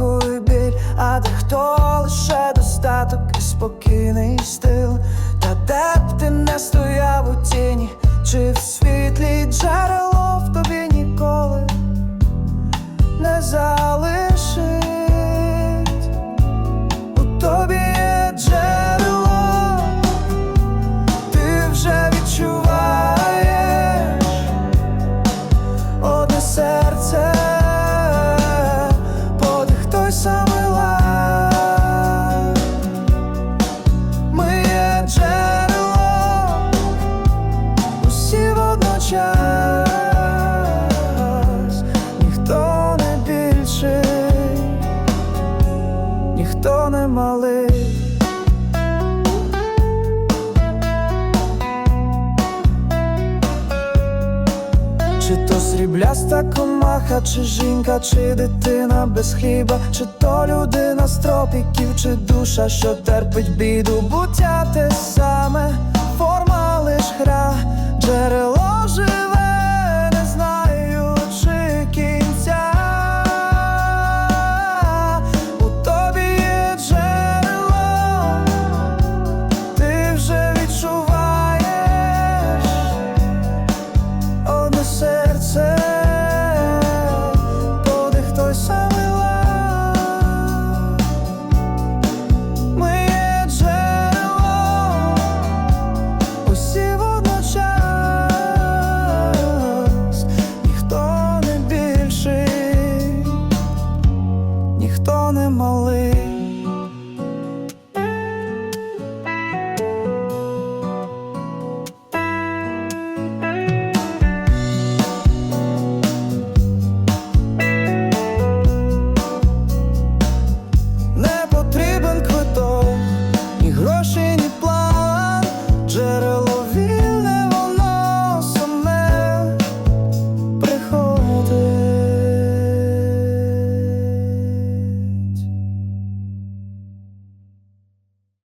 смутку і біль, а дехто лише достаток і спокійний стил? Ніхто не малий. Чи то срібляста комаха, чи жінка, чи дитина без хліба, чи то людина з тропіків, чи душа, що терпить біду, буття те не малий.